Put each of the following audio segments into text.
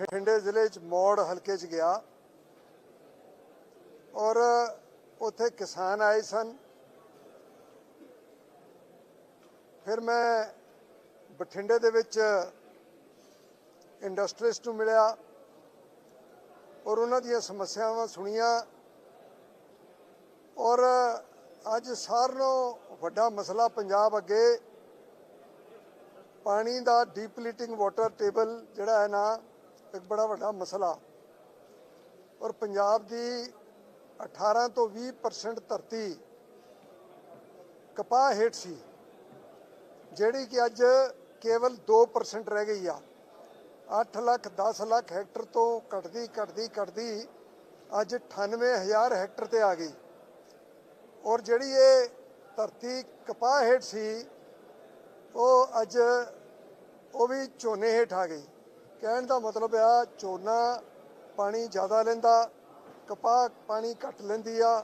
ਬਠਿੰਡੇ ਜ਼ਿਲ੍ਹੇ 'ਚ ਮੋੜ ਹਲਕੇ 'ਚ ਗਿਆ ਔਰ ਉੱਥੇ ਕਿਸਾਨ ਆਏ ਸਨ। ਫਿਰ ਮੈਂ ਬਠਿੰਡੇ ਦੇ ਵਿੱਚ ਇੰਡਸਟਰੀਸਟ ਨੂੰ ਮਿਲਿਆ ਔਰ ਉਹਨਾਂ ਦੀਆਂ ਸਮੱਸਿਆਵਾਂ ਸੁਣੀਆਂ ਔਰ ਅੱਜ ਸਾਰਿਆਂ ਨਾਲੋਂ ਵੱਡਾ ਮਸਲਾ ਪੰਜਾਬ ਅੱਗੇ ਪਾਣੀ ਦਾ ਡੀਪਲੀਟਿੰਗ ਵਾਟਰ ਟੇਬਲ ਜਿਹੜਾ ਹੈ ਨਾ ਇੱਕ ਬੜਾ ਵੱਡਾ ਮਸਲਾ। ਔਰ ਪੰਜਾਬ ਦੀ 18 ਤੋਂ 20% ਧਰਤੀ ਕਪਾਹ ਹੇਠ ਸੀ, ਜਿਹੜੀ ਕਿ ਅੱਜ ਕੇਵਲ 2% ਰਹਿ ਗਈ ਆ। 8 ਲੱਖ 10 ਲੱਖ ਹੈਕਟਰ ਤੋਂ ਘਟਦੀ ਘਟਦੀ ਘਟਦੀ ਅੱਜ 98000 ਹੈਕਟਰ ਤੇ ਆ ਗਈ। ਔਰ ਜਿਹੜੀ ਇਹ ਧਰਤੀ ਕਪਾਹ ਹੇਠ ਸੀ, ਉਹ ਅੱਜ ਉਹ ਵੀ ਝੋਨੇ ਹੇਠ ਆ ਗਈ। ਕਹਿਣ ਦਾ ਮਤਲਬ ਆ, ਝੋਨਾ ਪਾਣੀ ਜ਼ਿਆਦਾ ਲੈਂਦਾ, ਕਪਾਹ ਪਾਣੀ ਘੱਟ ਲੈਂਦੀ ਆ,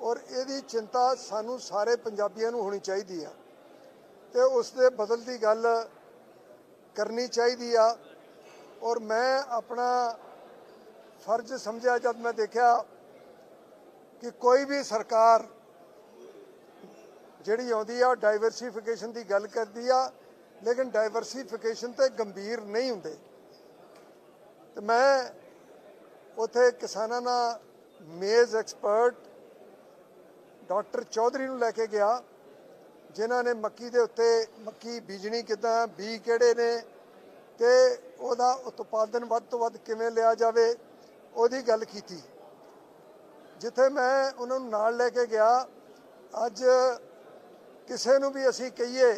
ਔਰ ਇਹਦੀ ਚਿੰਤਾ ਸਾਨੂੰ ਸਾਰੇ ਪੰਜਾਬੀਆਂ ਨੂੰ ਹੋਣੀ ਚਾਹੀਦੀ ਆ। ਤੇ ਉਸ ਦੇ ਬਦਲ ਦੀ ਗੱਲ ਕਰਨੀ ਚਾਹੀਦੀ ਆ, ਔਰ ਮੈਂ ਆਪਣਾ ਫਰਜ਼ ਸਮਝਿਆ ਜਦ ਮੈਂ ਦੇਖਿਆ ਕਿ ਕੋਈ ਵੀ ਸਰਕਾਰ ਜਿਹੜੀ ਆਉਂਦੀ ਆ ਡਾਈਵਰਸਿਫਿਕੇਸ਼ਨ ਦੀ ਗੱਲ ਕਰਦੀ ਆ ਲੇਕਿਨ ਡਾਈਵਰਸਿਫਿਕੇਸ਼ਨ ਤੇ ਗੰਭੀਰ ਨਹੀਂ ਹੁੰਦੇ। ਤੇ ਮੈਂ ਉਥੇ ਕਿਸਾਨਾਂ ਨਾਲ ਮੇਜ਼ ਐਕਸਪਰਟ ਡਾਕਟਰ ਚੌਧਰੀ ਨੂੰ ਲੈ ਕੇ ਗਿਆ, ਜਿਨ੍ਹਾਂ ਨੇ ਮੱਕੀ ਦੇ ਉੱਤੇ ਮੱਕੀ ਬੀਜਣੀ ਕਿਦਾਂ ਬੀ ਕਿਹੜੇ ਨੇ ਤੇ ਉਹਦਾ ਉਤਪਾਦਨ ਵੱਧ ਤੋਂ ਵੱਧ ਕਿਵੇਂ ਲਿਆ ਜਾਵੇ, ਉਹਦੀ ਗੱਲ ਕੀਤੀ। ਜਿੱਥੇ ਮੈਂ ਉਹਨਾਂ ਨੂੰ ਨਾਲ ਲੈ ਕੇ ਗਿਆ, ਅੱਜ ਕਿਸੇ ਨੂੰ ਵੀ ਅਸੀਂ ਕਹੀਏ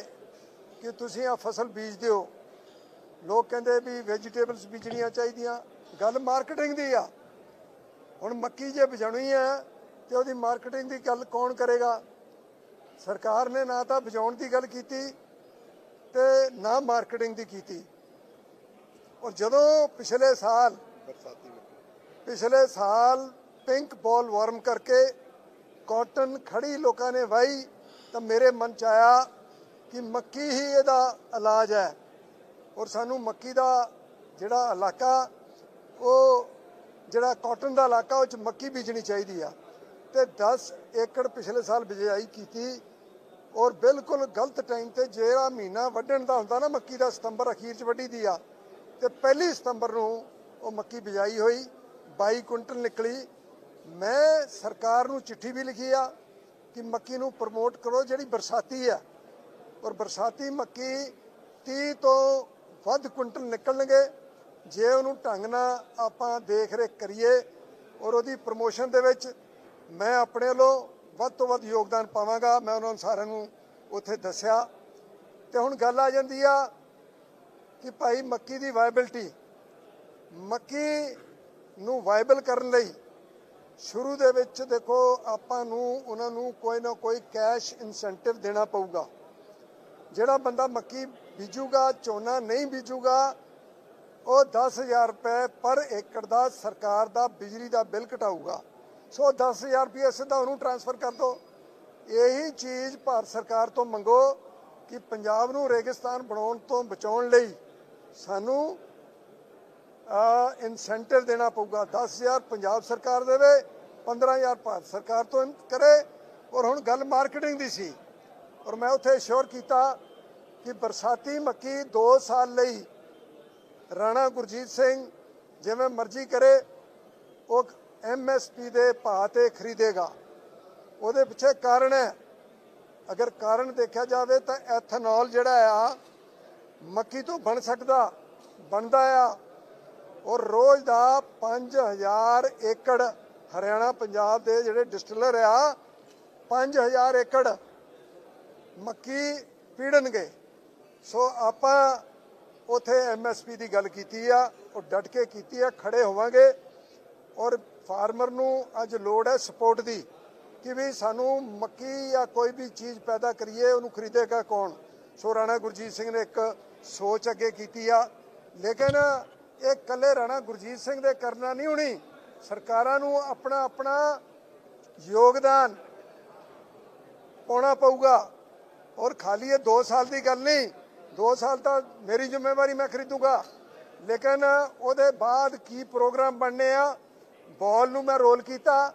ਕਿ ਤੁਸੀਂ ਆ ਫਸਲ ਬੀਜ ਦਿਓ। ਲੋਕ ਕਹਿੰਦੇ ਵੀ ਵੈਜੀਟੇਬਲਸ ਬੀਜਣੀਆਂ ਚਾਹੀਦੀਆਂ। ਗੱਲ ਮਾਰਕੀਟਿੰਗ ਦੀ ਆ। ਹੁਣ ਮੱਕੀ ਜੇ ਬਜਾਉਣੀ ਹੈ ਤੇ ਉਹਦੀ ਮਾਰਕੀਟਿੰਗ ਦੀ ਗੱਲ ਕੌਣ ਕਰੇਗਾ? ਸਰਕਾਰ ਨੇ ਨਾ ਤਾਂ ਬਜਾਉਣ ਦੀ ਗੱਲ ਕੀਤੀ ਤੇ ਨਾ ਮਾਰਕੀਟਿੰਗ ਦੀ ਕੀਤੀ। ਔਰ ਜਦੋਂ ਪਿਛਲੇ ਸਾਲ ਪਿਛਲੇ ਸਾਲ ਪਿੰਕ ਬੋਲ ਵਾਰਮ ਕਰਕੇ ਕਾਟਨ ਖੜੀ ਲੋਕਾਂ ਨੇ ਵਾਈ ਤਾਂ ਮੇਰੇ ਮਨ ਚ ਆਇਆ ਕਿ ਮੱਕੀ ਹੀ ਇਹਦਾ ਇਲਾਜ ਹੈ। ਔਰ ਸਾਨੂੰ ਮੱਕੀ ਦਾ ਜਿਹੜਾ ਇਲਾਕਾ, ਉਹ ਜਿਹੜਾ ਕਾਟਨ ਦਾ ਇਲਾਕਾ, ਉਹ ਚ ਮੱਕੀ ਬੀਜਣੀ ਚਾਹੀਦੀ ਆ। ਤੇ 10 ਏਕੜ ਪਿਛਲੇ ਸਾਲ ਬਿਜਾਈ ਕੀਤੀ। ਔਰ ਬਿਲਕੁਲ ਗਲਤ ਟਾਈਮ ਤੇ ਜਿਹੜਾ ਮਹੀਨਾ ਵੱਢਣ ਦਾ ਹੁੰਦਾ ਨਾ, ਮੱਕੀ ਦਾ ਸਤੰਬਰ ਅਖੀਰ ਚ ਵੱਢੀ ਦੀ ਆ। ਤੇ ਪਹਿਲੀ ਸਤੰਬਰ ਨੂੰ ਉਹ ਮੱਕੀ ਬਿਜਾਈ ਹੋਈ 22 ਕੁਇੰਟਲ ਨਿਕਲੀ। ਮੈਂ ਸਰਕਾਰ ਨੂੰ ਚਿੱਠੀ ਵੀ ਲਿਖੀ ਆ ਕਿ ਮੱਕੀ ਨੂੰ ਪ੍ਰਮੋਟ ਕਰੋ ਜਿਹੜੀ ਬਰਸਾਤੀ ਆ। ਔਰ ਬਰਸਾਤੀ ਮੱਕੀ 30 ਤੋਂ ਵੱਧ ਕੁਇੰਟਲ ਨਿਕਲਣਗੇ। ਜੇ ਉਹਨੂੰ ਢੰਗ ਨਾਲ ਆਪਾਂ ਦੇਖ ਰੇਖ ਕਰੀਏ ਔਰ ਉਹਦੀ ਪ੍ਰਮੋਸ਼ਨ ਦੇ ਵਿੱਚ ਮੈਂ ਆਪਣੇ ਵੱਲੋਂ ਵੱਧ ਤੋਂ ਵੱਧ ਯੋਗਦਾਨ ਪਾਵਾਂਗਾ। ਮੈਂ ਉਹਨਾਂ ਨੂੰ ਸਾਰਿਆਂ ਨੂੰ ਉੱਥੇ ਦੱਸਿਆ। ਤੇ ਹੁਣ ਗੱਲ ਆ ਜਾਂਦੀ ਆ ਕਿ ਭਾਈ ਮੱਕੀ ਦੀ ਵਾਇਬਿਲਟੀ ਮੱਕੀ ਨੂੰ ਵਾਇਬਲ ਕਰਨ ਲਈ ਸ਼ੁਰੂ ਦੇ ਵਿੱਚ ਦੇਖੋ ਆਪਾਂ ਨੂੰ ਉਹਨਾਂ ਨੂੰ ਕੋਈ ਨਾ ਕੋਈ ਕੈਸ਼ ਇਨਸੈਂਟਿਵ ਦੇਣਾ ਪਊਗਾ। ਜਿਹੜਾ ਬੰਦਾ ਮੱਕੀ ਬੀਜੂਗਾ, ਝੋਨਾ ਨਹੀਂ ਬੀਜੂਗਾ, ਉਹ 10000 ਰੁਪਏ ਪਰ ਏਕੜ ਦਾ ਸਰਕਾਰ ਦਾ ਬਿਜਲੀ ਦਾ ਬਿੱਲ ਘਟਾਊਗਾ ਸੋ 10000 ਰੁਪਏ ਸਿੱਧਾ ਉਹਨੂੰ ਟ੍ਰਾਂਸਫਰ ਕਰ ਦਿਓ। ਇਹੀ ਚੀਜ਼ ਭਾਰਤ ਸਰਕਾਰ ਤੋਂ ਮੰਗੋ ਕਿ ਪੰਜਾਬ ਨੂੰ ਰੇਗਿਸਤਾਨ ਬਣਾਉਣ ਤੋਂ ਬਚਾਉਣ ਲਈ ਸਾਨੂੰ ਇਨਸੈਂਟਿਵ ਦੇਣਾ ਪਊਗਾ। 10000 ਪੰਜਾਬ ਸਰਕਾਰ ਦੇਵੇ 15000 ਭਾਰਤ ਸਰਕਾਰ ਤੋਂ ਕਰੇ। ਔਰ ਹੁਣ ਗੱਲ ਮਾਰਕੀਟਿੰਗ ਦੀ ਸੀ। ਔਰ ਮੈਂ ਉੱਥੇ ਸ਼ੋਰ ਕੀਤਾ ਕਿ ਬਰਸਾਤੀ ਮੱਕੀ 2 ਸਾਲ ਲਈ ਰਾਣਾ ਗੁਰਜੀਤ ਸਿੰਘ ਜਿਵੇਂ ਮਰਜ਼ੀ ਕਰੇ, ਉਹ ਐਮਐਸਪੀ ਦੇ ਭਾਅ ਤੇ ਖਰੀਦੇਗਾ। ਉਹਦੇ ਪਿੱਛੇ ਕਾਰਨ ਹੈ, ਅਗਰ ਕਾਰਨ ਦੇਖਿਆ ਜਾਵੇ ਤਾਂ ਐਥਨੋਲ ਜਿਹੜਾ ਆ, ਮੱਕੀ ਤੋਂ ਬਣ ਸਕਦਾ, ਬਣਦਾ ਆ। ਔਰ ਰੋਜ਼ ਦਾ 5000 ਏਕੜ ਹਰਿਆਣਾ, ਪੰਜਾਬ ਦੇ ਜਿਹੜੇ ਡਿਸਟਿਲਰ ਆ 5000 ਏਕੜ ਮੱਕੀ ਪੀੜਨਗੇ। ਸੋ ਆਪਾਂ ਉਥੇ ਐਮਐਸਪੀ ਦੀ ਗੱਲ ਕੀਤੀ ਆ, ਉਹ ਡਟ ਕੇ ਕੀਤੀ ਆ, ਖੜੇ ਹੋਵਾਂਗੇ। ਔਰ ਫਾਰਮਰ ਨੂੰ ਅੱਜ ਲੋੜ ਹੈ ਸਪੋਰਟ ਦੀ, ਕਿ ਵੀ ਸਾਨੂੰ ਮੱਕੀ ਜਾਂ ਕੋਈ ਵੀ ਚੀਜ਼ ਪੈਦਾ ਕਰੀਏ, ਉਹਨੂੰ ਖਰੀਦੇਗਾ ਕੌਣ? ਸੋ ਰਾਣਾ ਗੁਰਜੀਤ ਸਿੰਘ ਨੇ ਇੱਕ ਸੋਚ ਅੱਗੇ ਕੀਤੀ ਆ। ਲੇਕਿਨ ਇਹ ਕੱਲੇ ਰਾਣਾ ਗੁਰਜੀਤ ਸਿੰਘ ਦੇ ਕਰਨਾ ਨਹੀਂ ਹੋਣੀ। ਸਰਕਾਰਾਂ ਨੂੰ ਆਪਣਾ ਆਪਣਾ ਯੋਗਦਾਨ ਪਾਉਣਾ ਪਊਗਾ। ਔਰ ਖਾਲੀ ਇਹ 2 ਸਾਲ ਦੀ ਗੱਲ ਨਹੀਂ 2 ਸਾਲ ਤਾਂ ਮੇਰੀ ਜ਼ਿੰਮੇਵਾਰੀ ਮੈਂ ਖਰੀਦੂਗਾ। ਲੇਕਿਨ ਉਹਦੇ ਬਾਅਦ ਕੀ ਪ੍ਰੋਗਰਾਮ ਬਣਨੇ ਆ, ਬਾਲ ਨੂੰ ਮੈਂ ਰੋਲ ਕੀਤਾ।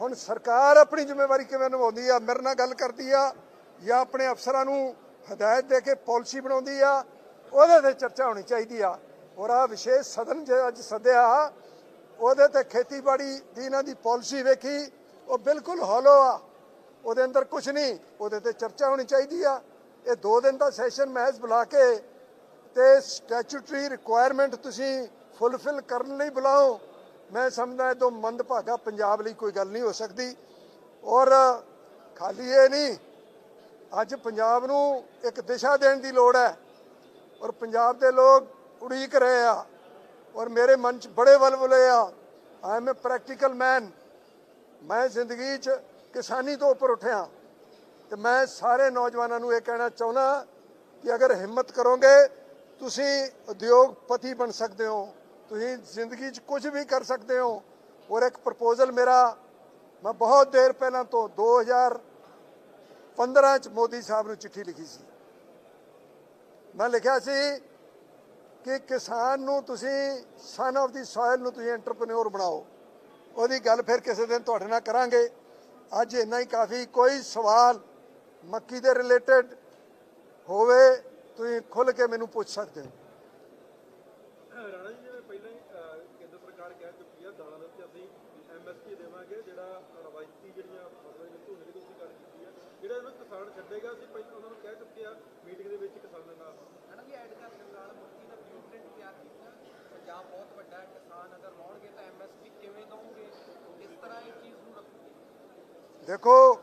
ਹੁਣ ਸਰਕਾਰ ਆਪਣੀ ਜ਼ਿੰਮੇਵਾਰੀ ਕਿਵੇਂ ਨਿਭਾਉਂਦੀ ਆ, ਮੇਰੇ ਨਾਲ ਗੱਲ ਕਰਦੀ ਆ ਜਾਂ ਆਪਣੇ ਅਫਸਰਾਂ ਨੂੰ ਹਦਾਇਤ ਦੇ ਕੇ ਪਾਲਿਸੀ ਬਣਾਉਂਦੀ ਆ, ਉਹਦੇ ਤੇ ਚਰਚਾ ਹੋਣੀ ਚਾਹੀਦੀ ਆ। ਔਰ ਆ ਵਿਸ਼ੇਸ਼ ਸਦਨ ਜੇ ਅੱਜ ਸੱਦਿਆ, ਉਹਦੇ ਤੇ ਖੇਤੀਬਾੜੀ ਦੀ ਇਹਨਾਂ ਦੀ ਪਾਲਿਸੀ ਵੇਖੀ, ਉਹ ਬਿਲਕੁਲ ਹੌਲੋ ਆ। ਉਹਦੇ ਅੰਦਰ ਕੁਝ ਨਹੀਂ, ਉਹਦੇ ਤੇ ਚਰਚਾ ਹੋਣੀ ਚਾਹੀਦੀ ਆ। ਇਹ ਦੋ ਦਿਨ ਦਾ ਸੈਸ਼ਨ ਮਹਿਜ਼ ਬੁਲਾ ਕੇ ਤੇ ਸਟੈਚੂਟਰੀ ਰਿਕੁਆਇਰਮੈਂਟ ਤੁਸੀਂ ਫੁੱਲਫਿਲ ਕਰਨ ਲਈ ਬੁਲਾਓ। ਮੈਂ ਸਮਝਦਾ ਇਹ ਤੋਂ ਮੰਦਭਾਗਾ ਪੰਜਾਬ ਲਈ ਕੋਈ ਗੱਲ ਨਹੀਂ ਹੋ ਸਕਦੀ। ਔਰ ਖਾਲੀ ਇਹ ਨਹੀਂ, ਅੱਜ ਪੰਜਾਬ ਨੂੰ ਇੱਕ ਦਿਸ਼ਾ ਦੇਣ ਦੀ ਲੋੜ ਹੈ। ਔਰ ਪੰਜਾਬ ਦੇ ਲੋਕ ਉਡੀਕ ਰਹੇ ਆ। ਔਰ ਮੇਰੇ ਮਨ 'ਚ ਬੜੇ ਵਲਵਲੇ ਆ। ਆਈ ਐਮ ਅ ਪ੍ਰੈਕਟੀਕਲ ਮੈਨ ਮੈਂ ਜ਼ਿੰਦਗੀ 'ਚ ਕਿਸਾਨੀ ਤੋਂ ਉੱਪਰ ਉੱਠਿਆ। ਤੇ ਮੈਂ ਸਾਰੇ ਨੌਜਵਾਨਾਂ ਨੂੰ ਇਹ ਕਹਿਣਾ ਚਾਹੁੰਦਾ ਕਿ ਅਗਰ ਹਿੰਮਤ ਕਰੋਗੇ, ਤੁਸੀਂ ਉਦਯੋਗਪਤੀ ਬਣ ਸਕਦੇ ਹੋ। ਤੁਸੀਂ ਜ਼ਿੰਦਗੀ 'ਚ ਕੁਝ ਵੀ ਕਰ ਸਕਦੇ ਹੋ। ਔਰ ਇੱਕ ਪ੍ਰਪੋਜ਼ਲ ਮੇਰਾ, ਮੈਂ ਬਹੁਤ ਦੇਰ ਪਹਿਲਾਂ ਤੋਂ 2015 ਚ ਮੋਦੀ ਸਾਹਿਬ ਨੂੰ ਚਿੱਠੀ ਲਿਖੀ ਸੀ। ਮੈਂ ਲਿਖਿਆ ਸੀ ਕਿ ਕਿਸਾਨ ਨੂੰ ਤੁਸੀਂ ਸਨ ਆਫ ਦੀ ਸੋਇਲ ਨੂੰ ਤੁਸੀਂ ਐਂਟਰਪ੍ਰੈਨਿਓਰ ਬਣਾਓ। ਉਹਦੀ ਗੱਲ ਫਿਰ ਕਿਸੇ ਦਿਨ ਤੁਹਾਡੇ ਨਾਲ ਕਰਾਂਗੇ। ਅੱਜ ਇੰਨਾ ਹੀ ਕਾਫੀ ਕੋਈ ਸਵਾਲ ਮੱਕੀ ਦੇ ਰਿਲੇਟਡ ਹੋਵੇ ਤੁਸੀਂ ਖੁੱਲ ਕੇ ਮੈਨੂੰ ਪੁੱਛ ਸਕਦੇ ਹੋ। ਰਾਣਾ ਜੀ ਜਿਵੇਂ ਪਹਿਲਾਂ ਹੀ ਅਹ, ਕੇਂਦਰ ਸਰਕਾਰ ਕਹਿ ਚੁੱਕੀ ਆ ਦਾਲਾਂ ਦੇ ਉੱਤੇ ਅਸੀਂ ਐਮਐਸਪੀ ਦੇਵਾਂਗੇ ਜਿਹੜਾ ਰਵਾਇਤੀ ਜਿਹੜੀਆਂ ਫਸਲਾਂ ਦੀ ਝੋਨੇ ਦੀ ਤੁਸੀਂ ਗੱਲ ਕੀਤੀ ਆ ਜਿਹੜਾ ਇਹਨੂੰ ਕਿਸਾਨ ਛੱਡੇਗਾ ਅਸੀਂ ਪਹਿਲਾਂ ਉਹਨਾਂ ਨੂੰ ਕਹਿ ਚੁੱਕੇ ਆ ਮੀਟਿੰਗ ਦੇ ਵਿੱਚ ਕਿਸਾਨਾਂ ਨਾਲ। ਹਨਾ ਵੀ ਐਡ ਕਰਨ ਨਾਲ ਮੱਕੀ ਦਾ ਬਲੂਪ੍ਰਿੰਟ ਤਿਆਰ ਕੀਤਾ ਪੰਜਾਬ ਬਹੁਤ ਵੱਡਾ ਹੈ ਕਿਸਾਨ ਅਗਰ ਲਾਉਣਗੇ ਤਾਂ ਐਮਐਸਪੀ ਕਿਵੇਂ ਦਵੋਗੇ ਕਿਸ ਤਰ੍ਹਾਂ ਇਹ ਚੀਜ਼ ਦੇਖੋ,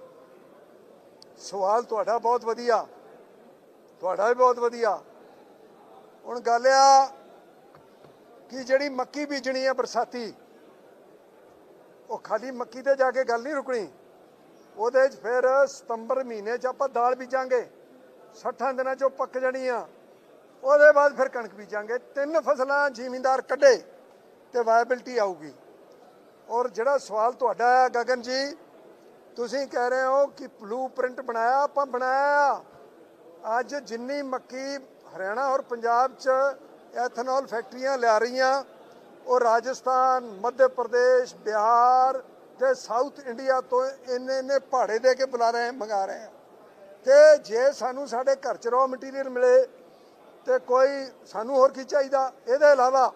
ਸਵਾਲ ਤੁਹਾਡਾ ਬਹੁਤ ਵਧੀਆ। ਤੁਹਾਡਾ ਵੀ ਬਹੁਤ ਵਧੀਆ। ਹੁਣ ਗੱਲ ਆ ਕਿ ਜਿਹੜੀ ਮੱਕੀ ਬੀਜਣੀ ਆ ਬਰਸਾਤੀ, ਉਹ ਖਾਲੀ ਮੱਕੀ ਤੇ ਜਾ ਕੇ ਗੱਲ ਨਹੀਂ ਰੁਕਣੀ। ਉਹਦੇ 'ਚ ਫਿਰ ਸਤੰਬਰ ਮਹੀਨੇ 'ਚ ਆਪਾਂ ਦਾਲ ਬੀਜਾਂਗੇ 60 ਦਿਨਾਂ 'ਚ ਉਹ ਪੱਕ ਜਾਣੀ ਆ। ਉਹਦੇ ਬਾਅਦ ਫਿਰ ਕਣਕ ਬੀਜਾਂਗੇ। ਤਿੰਨ ਫਸਲਾਂ ਜ਼ਿਮੀਂਦਾਰ ਕੱਢੇ ਤੇ ਵਾਇਬਿਲਟੀ ਆਊਗੀ। ਔਰ ਜਿਹੜਾ ਸਵਾਲ ਤੁਹਾਡਾ ਹੈ ਗਗਨ ਜੀ ਤੁਸੀਂ ਕਹਿ ਰਹੇ ਹੋ ਕਿ ਬਲੂਪ੍ਰਿੰਟ ਬਣਾਇਆ, ਆਪਾਂ ਬਣਾਇਆ ਅੱਜ ਜਿੰਨੀ ਮੱਕੀ ਹਰਿਆਣਾ ਔਰ ਪੰਜਾਬ 'ਚ ਐਥਨੋਲ ਫੈਕਟਰੀਆਂ ਲਿਆ ਰਹੀਆਂ, ਉਹ ਰਾਜਸਥਾਨ, ਮੱਧ ਪ੍ਰਦੇਸ਼, ਬਿਹਾਰ ਤੇ ਸਾਊਥ ਇੰਡੀਆ ਤੋਂ ਇੰਨੇ ਇੰਨੇ ਪਹਾੜੇ ਦੇ ਕੇ ਬੁਲਾ ਰਹੇ, ਮੰਗਾ ਰਹੇ ਆ। ਤੇ ਜੇ ਸਾਨੂੰ ਸਾਡੇ ਘਰ 'ਚ ਰੋ ਮਟੀਰੀਅਲ ਮਿਲੇ ਤੇ ਕੋਈ ਸਾਨੂੰ ਹੋਰ ਕੀ ਚਾਹੀਦਾ? ਇਹਦੇ ਇਲਾਵਾ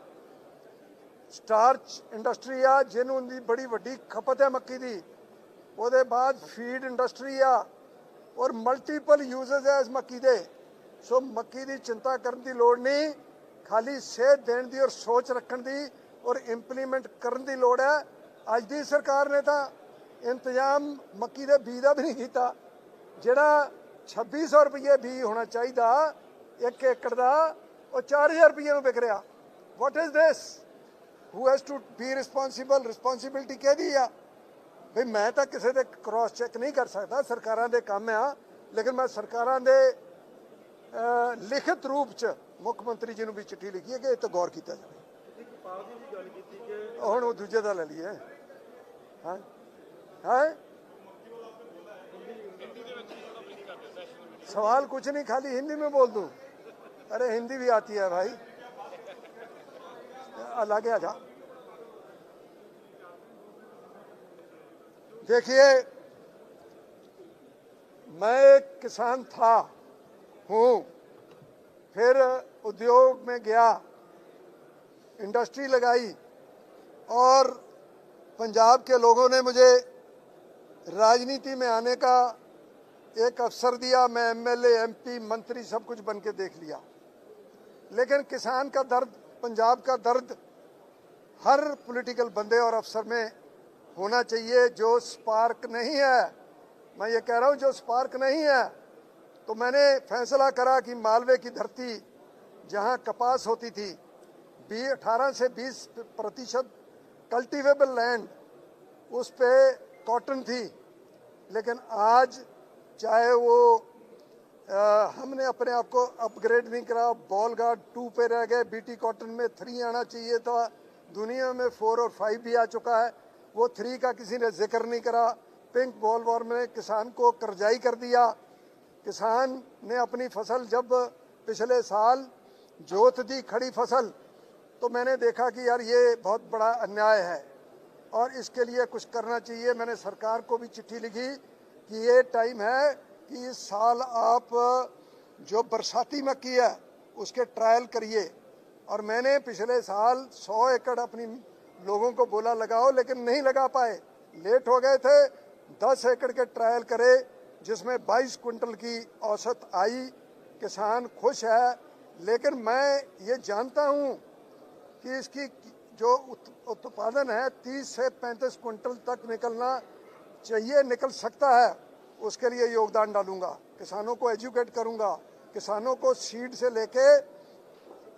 ਸਟਾਰਚ ਇੰਡਸਟਰੀ ਆ, ਜਿਹਨੂੰ ਦੀ ਬੜੀ ਵੱਡੀ ਖਪਤ ਹੈ ਮੱਕੀ ਦੀ ਉਹਦੇ ਬਾਅਦ ਫੀਡ ਇੰਡਸਟਰੀ ਆ ਔਰ ਮਲਟੀਪਲ ਯੂਜ਼ਸ ਹੈ ਇਸ ਮੱਕੀ ਦੇ। ਸੋ ਮੱਕੀ ਦੀ ਚਿੰਤਾ ਕਰਨ ਦੀ ਲੋੜ ਨਹੀਂ, ਖਾਲੀ ਸੇਧ ਦੇਣ ਦੀ ਔਰ ਸੋਚ ਰੱਖਣ ਦੀ ਔਰ ਇੰਪਲੀਮੈਂਟ ਕਰਨ ਦੀ ਲੋੜ ਹੈ। ਅੱਜ ਦੀ ਸਰਕਾਰ ਨੇ ਤਾਂ ਇੰਤਜ਼ਾਮ ਮੱਕੀ ਦੇ ਬੀਜ ਦਾ ਵੀ ਨਹੀਂ ਕੀਤਾ। ਜਿਹੜਾ 2600 ਰੁਪਏ ਬੀਜ ਹੋਣਾ ਚਾਹੀਦਾ, ਇੱਕ ਏਕੜ ਦਾ, ਉਹ 4000 ਰੁਪਏ ਨੂੰ ਵਿਕ ਰਿਹਾ। What is this who has to be responsible responsibility ਕਿਹਦੀ ਆ? ਵੀ ਮੈਂ ਤਾਂ ਕਿਸੇ ਦੇ ਕ੍ਰਾਸ ਚੈੱਕ ਨਹੀਂ ਕਰ ਸਕਦਾ ਸਰਕਾਰਾਂ ਦੇ ਕੰਮ ਆ ਲੇਕਿਨ ਮੈਂ ਸਰਕਾਰਾਂ ਦੇ ਅਹ, ਲਿਖਤ ਰੂਪ ਚ ਮੁੱਖ ਮੰਤਰੀ ਜੀ ਨੂੰ ਵੀ ਚਿੱਠੀ ਲਿਖੀ ਹੈ ਕਿ ਇਹ ਤੇ ਗੌਰ ਕੀਤਾ ਜਾਵੇ ਇੱਕ ਪਾਲ ਦੀ ਵੀ ਗੱਲ ਕੀਤੀ ਕਿ ਹੁਣ ਉਹ ਦੂਜੇ ਦਾ ਲੈ ਲਈਏ ਹਾਂ ਹਾਂ सवाल कुछ नहीं खाली हिंदी में बोल दूं अरे हिंदी भी आती है भाई अलग आ जा देखिए, मैं एक किसान था, हूँ। फिर उद्योग में गया, इंडस्ट्री लगाई, और पंजाब के लोगों ने मुझे राजनीति में आने का एक अवसर दिया। मैं एमएलए एमपी मंत्री, सब कुछ बन के देख लिया। लेकिन किसान का दर्द, पंजाब का दर्द, हर पॉलिटिकल बंदे और अफसर में होना चाहिए जो स्पार्क नहीं है। मैं ये कह रहा हूँ जो स्पार्क नहीं है तो मैंने फैसला करा कि मालवे की धरती जहाँ कपास होती थी बी अठारह से 20 प्रतिशत कल्टिवेबल लैंड उस पे कॉटन थी। लेकिन आज चाहे वो आ, हमने अपने आप को अपग्रेड नहीं करा बॉल गार्ड टू पे रह गए बीटी कॉटन में थ्री आना चाहिए था दुनिया में फोर और फाइव भी आ चुका है। वो थ्री का किसी ने ज़िक्र नहीं करा। पिंक बॉल वॉर्म ने किसान को करजाई कर दिया। किसान ने अपनी फ़सल जब पिछले साल जोत दी, खड़ी फ़सल तो मैंने देखा कि यार ये बहुत बड़ा अन्याय है और इसके लिए कुछ करना चाहिए। मैंने सरकार को भी चिट्ठी लिखी कि ये टाइम है कि इस साल आप जो बरसाती मक्की है, उसके ट्रायल करिए। और मैंने पिछले साल 100 एकड़ अपनी लोगों को बोला, लगाओ, लेकिन नहीं लगा पाए। लेट हो गए थे। 10 एकड़ के ट्रायल करे, जिसमें 22 कुंटल की औसत आई। किसान खुश है। लेकिन मैं ये जानता हूँ कि इसकी जो उत्पादन है 30 से 35 कुंटल तक निकलना चाहिए, निकल सकता है। उसके लिए योगदान डालूँगा। किसानों को एजुकेट करूँगा। किसानों को सीड से लेके